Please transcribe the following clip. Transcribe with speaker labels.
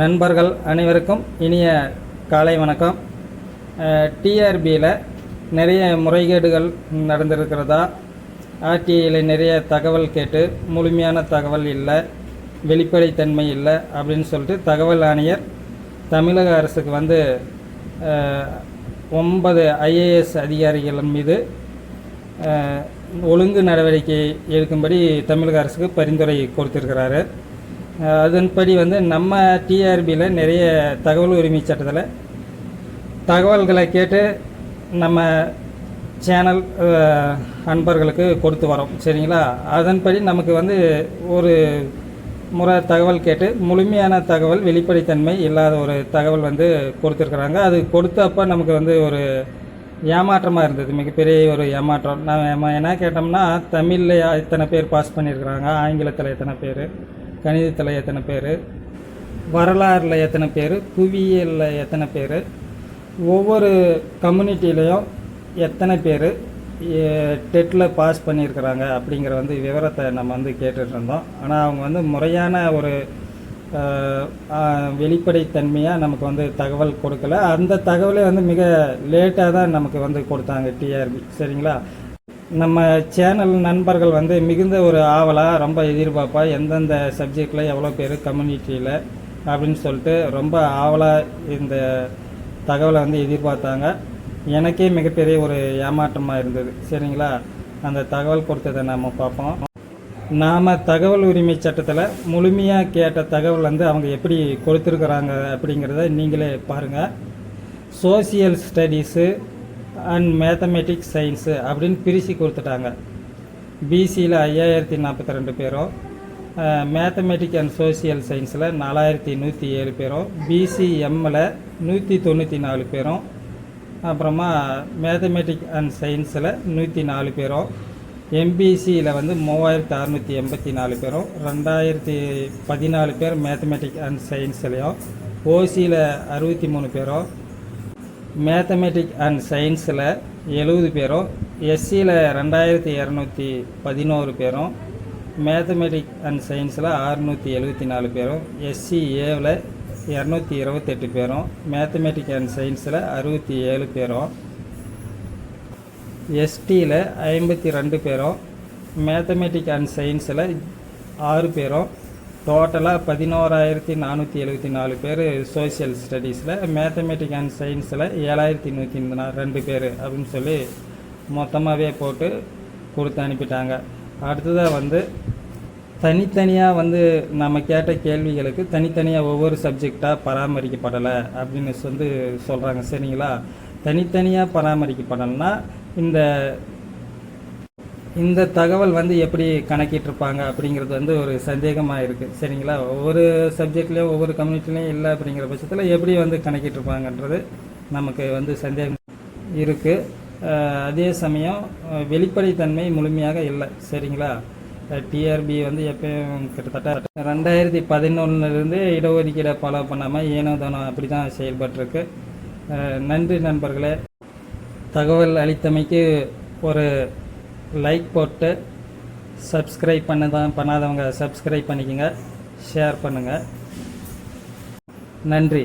Speaker 1: நண்பர்கள் அனைவருக்கும் இனிய காலை வணக்கம். டிஆர்பியில் நிறைய முறைகேடுகள் நடந்திருக்கிறதா? ஆர்டிஐயில் நிறைய தகவல் கேட்டு முழுமையான தகவல் இல்லை வெளிப்படைத்தன்மை இல்லை அப்படின்னு சொல்லிட்டு தகவல் ஆணையர் தமிழக அரசுக்கு வந்து ஒன்பது ஐஏஎஸ் அதிகாரிகள் மீது ஒழுங்கு நடவடிக்கை எடுக்கும்படி தமிழக அரசுக்கு பரிந்துரை கொடுத்திருக்கிறாரு. அதன்படி வந்து நம்ம டிஆர்பியில் நிறைய தகவல் உரிமை சட்டத்தில் தகவல்களை கேட்டு நம்ம சேனல் அன்பர்களுக்கு கொடுத்து வரோம். சரிங்களா? அதன்படி நமக்கு வந்து ஒரு முறை தகவல் கேட்டு முழுமையான தகவல் வெளிப்படைத்தன்மை இல்லாத ஒரு தகவல் வந்து கொடுத்துருக்குறாங்க. அது கொடுத்தப்ப நமக்கு வந்து ஒரு ஏமாற்றமாக இருந்தது. மிகப்பெரிய ஒரு ஏமாற்றம். நான் நம்ம என்ன கேட்டோம்னா தமிழில் எத்தனை பேர் பாஸ் பண்ணியிருக்கிறாங்க ஆங்கிலத்தில் எத்தனை பேர். கணிதத்தில் எத்தனை பேர்? வரலாறில் எத்தனை பேர்? புவியியலில் எத்தனை பேர்? ஒவ்வொரு கம்யூனிட்டிலையும் எத்தனை பேர்? டெட்டில் பாஸ் பண்ணியிருக்கிறாங்க அப்படிங்கிற வந்து விவரத்தை நம்ம வந்து கேட்டுட்ருந்தோம் ஆனால் அவங்க வந்து முறையான ஒரு வெளிப்படைத்தன்மையாக நமக்கு வந்து தகவல் கொடுக்கல. அந்த தகவலே வந்து மிக லேட்டாக தான் நமக்கு வந்து கொடுத்தாங்க டிஆர்பி சரிங்களா? நம்ம சேனல் நண்பர்கள் வந்து மிகுந்த ஒரு ஆவலாக ரொம்ப எதிர்பார்ப்பா எந்தெந்த சப்ஜெக்டில் எவ்வளோ பேர் கம்யூனிட்டியில் அப்படின்னு சொல்லிட்டு ரொம்ப ஆவலாக இந்த தகவலை வந்து எதிர்பார்த்தாங்க. எனக்கே மிகப்பெரிய ஒரு ஏமாற்றமாக இருந்தது. சரிங்களா? அந்த தகவல் கொடுத்ததை நாம் பார்ப்போம். நாம் தகவல் உரிமை சட்டத்தில் முழுமையாக கேட்ட தகவல் வந்து அவங்க எப்படி கொடுத்துருக்குறாங்க அப்படிங்கிறத நீங்களே பாருங்கள் social studies and mathematics science அப்படின்னு பிரித்து கொடுத்துட்டாங்க. பிசியில் ஐயாயிரத்தி நாற்பத்தி ரெண்டு பேரும் மேத்தமெட்டிக் அண்ட் சோசியல் சயின்ஸில் நாலாயிரத்தி நூற்றி ஏழு பேரும் பிசிஎம்மில் நூற்றி தொண்ணூற்றி நாலு பேரும் அப்புறமா மேத்தமெட்டிக் அண்ட் சயின்ஸில் நூற்றி நாலு பேரும் எம்பிசியில் வந்து மூவாயிரத்தி அறநூற்றி எண்பத்தி நாலு பேரும் ரெண்டாயிரத்தி பதினாலு பேர் மேத்தமெட்டிக் அண்ட் சயின்ஸ்லேயும் ஓசியில் அறுபத்தி மூணு பேரும் மேத்தமெட்டிக் அண்ட் சயின்ஸில் எழுபது பேரும் எஸ்சியில் ரெண்டாயிரத்தி இரநூத்தி பதினோரு பேரும் மேத்தமெட்டிக் அண்ட் சயின்ஸில் அறுநூற்றி எழுபத்தி நாலு பேரும் எஸ்சி ஏவில் இரநூத்தி இருபத்தெட்டு பேரும் மேத்தமெட்டிக் அண்ட் சயின்ஸில் அறுபத்தி ஏழு பேரும் எஸ்டியில் ஐம்பத்தி ரெண்டு பேரும் மேத்தமெட்டிக் அண்ட் சயின்ஸில் ஆறு பேரும் டோட்டலாக பதினோராயிரத்தி நானூற்றி எழுபத்தி நாலு பேர் சோஷியல் ஸ்டடீஸில் மேத்தமெட்டிக் அண்ட் சயின்ஸில் ஏழாயிரத்தி நூற்றி ரெண்டு பேர் அப்படின்னு சொல்லி மொத்தமாகவே போட்டு கொடுத்து அனுப்பிட்டாங்க. அடுத்ததாக வந்து தனித்தனியாக வந்து நம்ம கேட்ட கேள்விகளுக்கு தனித்தனியாக ஒவ்வொரு சப்ஜெக்டாக பராமரிக்கப்படலை அப்படின்னு வந்து சொல்கிறாங்க சரிங்களா? தனித்தனியாக பராமரிக்கப்படலைன்னா இந்த இந்த தகவல் வந்து எப்படி கணக்கிட்டிருப்பாங்க அப்படிங்கிறது வந்து ஒரு சந்தேகமாக இருக்குது சரிங்களா? ஒவ்வொரு சப்ஜெக்ட்லேயும் ஒவ்வொரு கம்யூனிட்டிலையும் இல்லை அப்படிங்கிற பட்சத்தில் எப்படி வந்து கணக்கிட்டிருப்பாங்கன்றது நமக்கு வந்து சந்தேகம் இருக்குது அதே சமயம் வெளிப்படைத்தன்மை முழுமையாக இல்லை. சரிங்களா? டிஆர்பி வந்து எப்பயும் கிட்டத்தட்ட ரெண்டாயிரத்தி பதினொன்னுலேருந்து இடஒதுக்கீடை ஃபாலோ பண்ணாமல் ஏனோ தானோ அப்படி தான் செயல்பட்டுருக்கு நன்றி நண்பர்களே. தகவல் அளித்தமைக்கு ஒரு லைக் போட்டு சப்ஸ்கிரைப் பண்ணதான் பண்ணாதவங்க சப்ஸ்கிரைப் பண்ணிக்கோங்க ஷேர் பண்ணுங்கள் நன்றி.